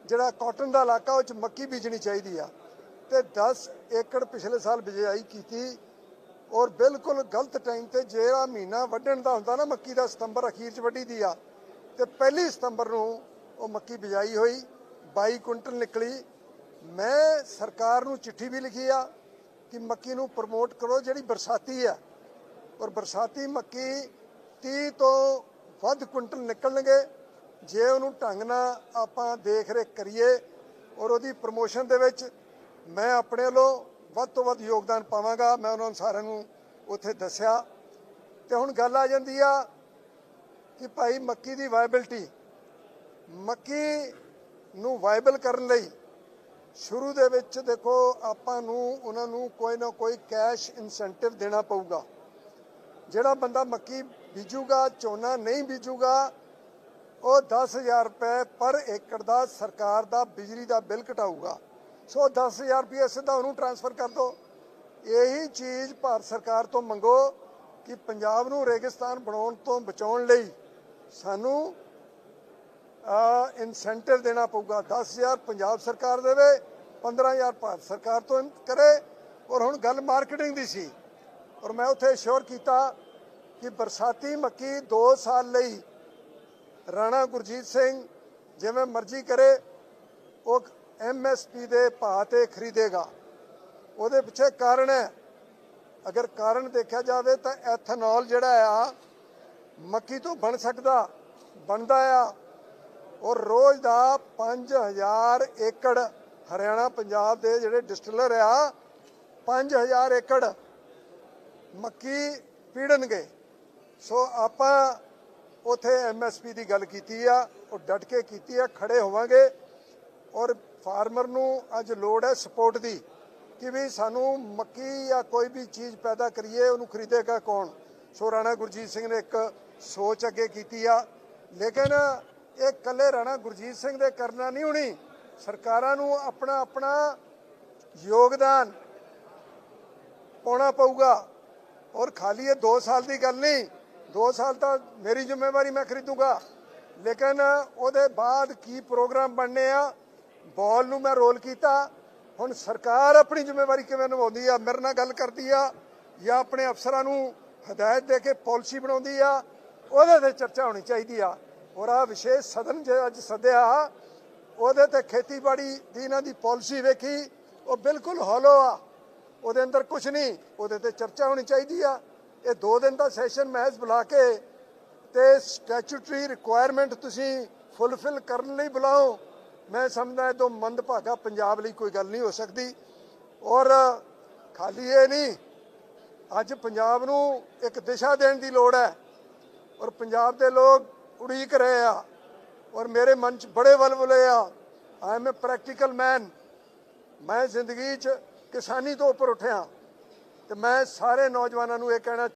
ਜਿਹੜਾ ਕਾਟਨ ਦਾ ਇਲਾਕਾ, ਉਹ ਚ ਮੱਕੀ ਬੀਜਣੀ ਚਾਹੀਦੀ ਆ। ਤੇ 10 ਏਕੜ ਪਿਛਲੇ ਸਾਲ ਬਿਜਾਈ ਕੀਤੀ ਔਰ ਬਿਲਕੁਲ ਗਲਤ ਟਾਈਮ ਤੇ ਜਿਹੜਾ ਮਹੀਨਾ ਵੱਢਣ ਦਾ ਹੁੰਦਾ ਨਾ, ਮੱਕੀ ਦਾ ਸਤੰਬਰ ਅਖੀਰ ਚ ਵੱਢੀ ਦੀ ਆ। ਤੇ ਪਹਿਲੀ ਸਤੰਬਰ ਨੂੰ ਉਹ ਮੱਕੀ ਬਿਜਾਈ ਹੋਈ 22 ਕੁਇੰਟਲ ਨਿਕਲੀ। ਮੈਂ ਸਰਕਾਰ ਨੂੰ ਚਿੱਠੀ ਵੀ ਲਿਖੀ ਆ ਕਿ ਮੱਕੀ ਨੂੰ ਪ੍ਰਮੋਟ ਕਰੋ, ਜਿਹੜੀ ਬਰਸਾਤੀ ਆ। ਔਰ ਬਰਸਾਤੀ ਮੱਕੀ 30 ਤੋਂ ਵੱਧ ਕੁਇੰਟਲ ਨਿਕਲਣਗੇ। ਜੇ ਉਹਨੂੰ ਢੰਗ ਨਾਲ ਆਪਾਂ ਦੇਖ ਰੇਖ ਕਰੀਏ ਔਰ ਉਹਦੀ ਪ੍ਰਮੋਸ਼ਨ ਦੇ ਵਿੱਚ ਮੈਂ ਆਪਣੇ ਵੱਲੋਂ ਵੱਧ ਤੋਂ ਵੱਧ ਯੋਗਦਾਨ ਪਾਵਾਂਗਾ। ਮੈਂ ਉਹਨਾਂ ਨੂੰ ਸਾਰਿਆਂ ਨੂੰ ਉੱਥੇ ਦੱਸਿਆ। ਤੇ ਹੁਣ ਗੱਲ ਆ ਜਾਂਦੀ ਆ ਕਿ ਭਾਈ ਮੱਕੀ ਦੀ ਵਾਇਬਿਲਟੀ ਮੱਕੀ ਨੂੰ ਵਾਇਬਲ ਕਰਨ ਲਈ ਸ਼ੁਰੂ ਦੇ ਵਿੱਚ ਦੇਖੋ ਆਪਾਂ ਨੂੰ ਉਹਨਾਂ ਨੂੰ ਕੋਈ ਨਾ ਕੋਈ ਕੈਸ਼ ਇਨਸੈਂਟਿਵ ਦੇਣਾ ਪਊਗਾ। ਜਿਹੜਾ ਬੰਦਾ ਮੱਕੀ ਬੀਜੂਗਾ, ਝੋਨਾ ਨਹੀਂ ਬੀਜੂਗਾ, ਉਹ 10000 ਰੁਪਏ ਪਰ ਏਕੜ ਦਾ ਸਰਕਾਰ ਦਾ ਬਿਜਲੀ ਦਾ ਬਿੱਲ ਘਟਾਊਗਾ ਸੋ 10000 ਰੁਪਏ ਸਿੱਧਾ ਉਹਨੂੰ ਟ੍ਰਾਂਸਫਰ ਕਰ ਦਿਓ। ਇਹੀ ਚੀਜ਼ ਭਾਰਤ ਸਰਕਾਰ ਤੋਂ ਮੰਗੋ ਕਿ ਪੰਜਾਬ ਨੂੰ ਰੇਗਿਸਤਾਨ ਬਣਾਉਣ ਤੋਂ ਬਚਾਉਣ ਲਈ ਸਾਨੂੰ ਇਨਸੈਂਟਿਵ ਦੇਣਾ ਪਊਗਾ। 10000 ਪੰਜਾਬ ਸਰਕਾਰ ਦੇਵੇ 15000 ਭਾਰਤ ਸਰਕਾਰ ਤੋਂ ਕਰੇ। ਔਰ ਹੁਣ ਗੱਲ ਮਾਰਕੀਟਿੰਗ ਦੀ ਸੀ। ਔਰ ਮੈਂ ਉੱਥੇ ਸ਼ੋਰ ਕੀਤਾ ਕਿ ਬਰਸਾਤੀ ਮੱਕੀ 2 ਸਾਲ ਲਈ ਰਾਣਾ ਗੁਰਜੀਤ ਸਿੰਘ ਜਿਵੇਂ ਮਰਜ਼ੀ ਕਰੇ, ਉਹ ਐਮਐਸਪੀ ਦੇ ਭਾਅ ਤੇ ਖਰੀਦੇਗਾ। ਉਹਦੇ ਪਿੱਛੇ ਕਾਰਨ ਹੈ, ਅਗਰ ਕਾਰਨ ਦੇਖਿਆ ਜਾਵੇ ਤਾਂ ਐਥਨੋਲ ਜਿਹੜਾ ਆ, ਮੱਕੀ ਤੋਂ ਬਣ ਸਕਦਾ, ਬਣਦਾ ਆ। ਔਰ ਰੋਜ਼ ਦਾ 5000 ਏਕੜ ਹਰਿਆਣਾ ਪੰਜਾਬ ਦੇ ਜਿਹੜੇ ਡਿਸਟਿਲਰ ਆ 5000 ਏਕੜ ਮੱਕੀ ਪੀੜਨਗੇ। ਸੋ ਆਪਾਂ ਉਥੇ ਐਮਐਸਪੀ ਦੀ ਗੱਲ ਕੀਤੀ ਆ, ਉਹ ਡਟ ਕੇ ਕੀਤੀ ਆ, ਖੜੇ ਹੋਵਾਂਗੇ। ਔਰ ਫਾਰਮਰ ਨੂੰ ਅੱਜ ਲੋੜ ਹੈ ਸਪੋਰਟ ਦੀ, ਕਿ ਵੀ ਸਾਨੂੰ ਮੱਕੀ ਜਾਂ ਕੋਈ ਵੀ ਚੀਜ਼ ਪੈਦਾ ਕਰੀਏ, ਉਹਨੂੰ ਖਰੀਦੇਗਾ ਕੌਣ? ਸੋ ਰਾਣਾ ਗੁਰਜੀਤ ਸਿੰਘ ਨੇ ਇੱਕ ਸੋਚ ਅੱਗੇ ਕੀਤੀ ਆ। ਲੇਕਿਨ ਇਹ ਕੱਲੇ ਰਾਣਾ ਗੁਰਜੀਤ ਸਿੰਘ ਦੇ ਕਰਨਾ ਨਹੀਂ ਹੋਣੀ। ਸਰਕਾਰਾਂ ਨੂੰ ਆਪਣਾ ਆਪਣਾ ਯੋਗਦਾਨ ਪਾਉਣਾ ਪਊਗਾ। ਔਰ ਖਾਲੀ ਇਹ 2 ਸਾਲ ਦੀ ਗੱਲ ਨਹੀਂ 2 ਸਾਲ ਤਾਂ ਮੇਰੀ ਜ਼ਿੰਮੇਵਾਰੀ ਮੈਂ ਖਰੀਦੂਗਾ। ਲੇਕਿਨ ਉਹਦੇ ਬਾਅਦ ਕੀ ਪ੍ਰੋਗਰਾਮ ਬਣਨੇ ਆ, ਬਾਲ ਨੂੰ ਮੈਂ ਰੋਲ ਕੀਤਾ। ਹੁਣ ਸਰਕਾਰ ਆਪਣੀ ਜ਼ਿੰਮੇਵਾਰੀ ਕਿਵੇਂ ਨਿਭਾਉਂਦੀ ਆ, ਮੇਰੇ ਨਾਲ ਗੱਲ ਕਰਦੀ ਆ ਜਾਂ ਆਪਣੇ ਅਫਸਰਾਂ ਨੂੰ ਹਦਾਇਤ ਦੇ ਕੇ ਪਾਲਿਸੀ ਬਣਾਉਂਦੀ ਆ, ਉਹਦੇ ਤੇ ਚਰਚਾ ਹੋਣੀ ਚਾਹੀਦੀ ਆ। ਔਰ ਆ ਵਿਸ਼ੇਸ਼ ਸਦਨ ਜੇ ਅੱਜ ਸੱਦਿਆ, ਉਹਦੇ ਤੇ ਖੇਤੀਬਾੜੀ ਦੀ ਇਹਨਾਂ ਦੀ ਪਾਲਿਸੀ ਵੇਖੀ, ਉਹ ਬਿਲਕੁਲ ਹੌਲੋ ਆ। ਉਹਦੇ ਅੰਦਰ ਕੁਝ ਨਹੀਂ, ਉਹਦੇ ਤੇ ਚਰਚਾ ਹੋਣੀ ਚਾਹੀਦੀ ਆ। ਇਹ 2 ਦਿਨ ਦਾ ਸੈਸ਼ਨ ਮਹਿਜ਼ ਬੁਲਾ ਕੇ ਤੇ ਸਟੈਚੂਟਰੀ ਰਿਕੁਆਇਰਮੈਂਟ ਤੁਸੀਂ ਫੁੱਲਫਿਲ ਕਰਨ ਲਈ ਬੁਲਾਓ। ਮੈਂ ਸਮਝਦਾ ਇਹ ਤੋਂ ਮੰਦਭਾਗਾ ਪੰਜਾਬ ਲਈ ਕੋਈ ਗੱਲ ਨਹੀਂ ਹੋ ਸਕਦੀ। ਔਰ ਖਾਲੀ ਇਹ ਨਹੀਂ, ਅੱਜ ਪੰਜਾਬ ਨੂੰ ਇੱਕ ਦਿਸ਼ਾ ਦੇਣ ਦੀ ਲੋੜ ਹੈ। ਔਰ ਪੰਜਾਬ ਦੇ ਲੋਕ ਉਡੀਕ ਰਹੇ ਆ। ਔਰ ਮੇਰੇ ਮਨ 'ਚ ਬੜੇ ਵਲਵਲੇ ਆ। ਆਈ ਐਮ ਅ ਪ੍ਰੈਕਟੀਕਲ ਮੈਨ ਮੈਂ ਜ਼ਿੰਦਗੀ 'ਚ ਕਿਸਾਨੀ ਤੋਂ ਉੱਪਰ ਉੱਠਿਆ। ਤੇ ਮੈਂ ਸਾਰੇ ਨੌਜਵਾਨਾਂ ਨੂੰ ਇਹ ਕਹਿਣਾ